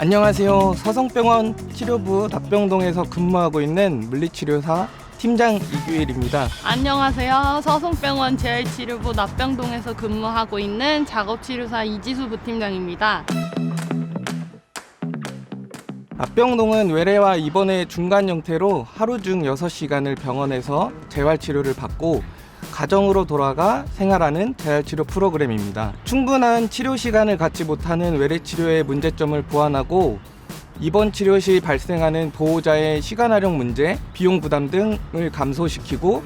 안녕하세요. 서성병원 치료부 답병동에서 근무하고 있는 물리치료사 팀장 이규일입니다. 안녕하세요. 서송병원 재활치료부 납병동에서 근무하고 있는 작업치료사 이지수 부팀장입니다. 답병동은 외래와 입원의 중간 형태로 하루 중 6시간을 병원에서 재활치료를 받고 가정으로 돌아가 생활하는 재활치료 프로그램입니다. 충분한 치료 시간을 갖지 못하는 외래 치료의 문제점을 보완하고 입원 치료 시 발생하는 보호자의 시간 활용 문제, 비용 부담 등을 감소시키고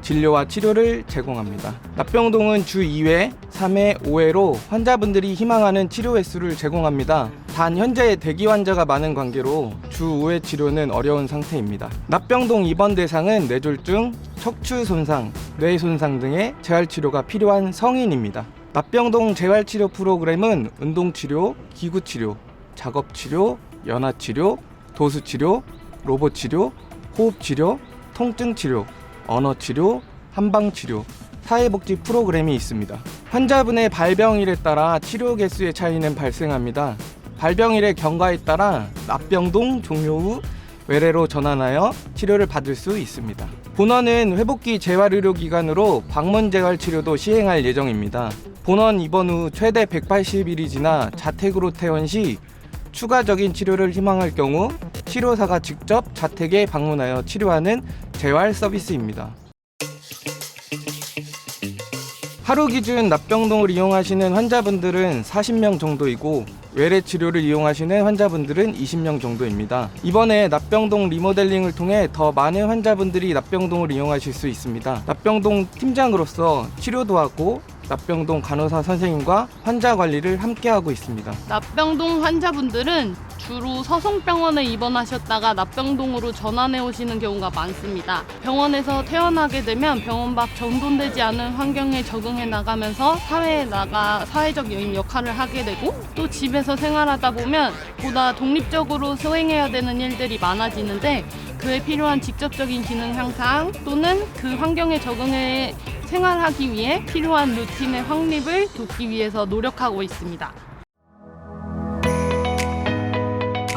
진료와 치료를 제공합니다. 납병동은 주 2회, 3회, 5회로 환자분들이 희망하는 치료 횟수를 제공합니다. 단 현재 대기 환자가 많은 관계로 주 5회 치료는 어려운 상태입니다. 납병동 입원 대상은 뇌졸중, 척추 손상, 뇌 손상 등의 재활 치료가 필요한 성인입니다. 납병동 재활 치료 프로그램은 운동 치료, 기구 치료, 작업 치료, 연화 치료, 도수 치료, 로봇 치료, 호흡 치료, 통증 치료, 언어 치료, 한방 치료, 사회복지 프로그램이 있습니다. 환자분의 발병일에 따라 치료 개수의 차이는 발생합니다. 발병일의 경과에 따라 납병동 종료 후 외래로 전환하여 치료를 받을 수 있습니다. 본원은 회복기 재활의료 기관으로 방문 재활 치료도 시행할 예정입니다. 본원 입원 후 최대 180일이 지나 자택으로 퇴원 시 추가적인 치료를 희망할 경우 치료사가 직접 자택에 방문하여 치료하는 재활 서비스입니다. 하루 기준 납병동을 이용하시는 환자분들은 40명 정도이고 외래 치료를 이용하시는 환자분들은 20명 정도입니다. 이번에 납병동 리모델링을 통해 더 많은 환자분들이 납병동을 이용하실 수 있습니다. 납병동 팀장으로서 치료도 하고 납병동 간호사 선생님과 환자 관리를 함께 하고 있습니다. 납병동 환자분들은 주로 서송병원에 입원하셨다가 납병동으로 전환해 오시는 경우가 많습니다. 병원에서 퇴원하게 되면 병원 밖 정돈되지 않은 환경에 적응해 나가면서 사회에 나가 사회적 여인 역할을 하게 되고 또 집에서 생활하다 보면 보다 독립적으로 수행해야 되는 일들이 많아지는데 그에 필요한 직접적인 기능 향상 또는 그 환경에 적응해 생활하기 위해 필요한 루틴의 확립을 돕기 위해서 노력하고 있습니다.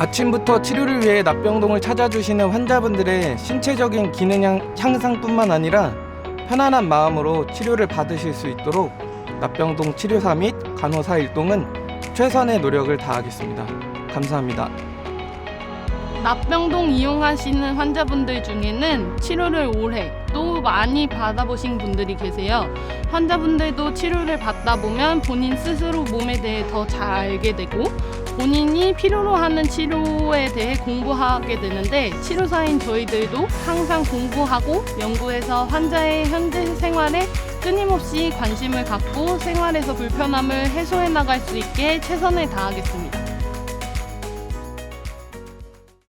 아침부터 치료를 위해 납병동을 찾아주시는 환자분들의 신체적인 기능 향- 향상뿐만 아니라 편안한 마음으로 치료를 받으실 수 있도록 납병동 치료사 및 간호사 일동은 최선의 노력을 다하겠습니다. 감사합니다. 납병동 이용하시는 환자분들 중에는 치료를 오래 또 많이 받아보신 분들이 계세요. 환자분들도 치료를 받다 보면 본인 스스로 몸에 대해 더 잘 알게 되고 본인이 필요로 하는 치료에 대해 공부하게 되는데 치료사인 저희들도 항상 공부하고 연구해서 환자의 현재 생활에 끊임없이 관심을 갖고 생활에서 불편함을 해소해 나갈 수 있게 최선을 다하겠습니다.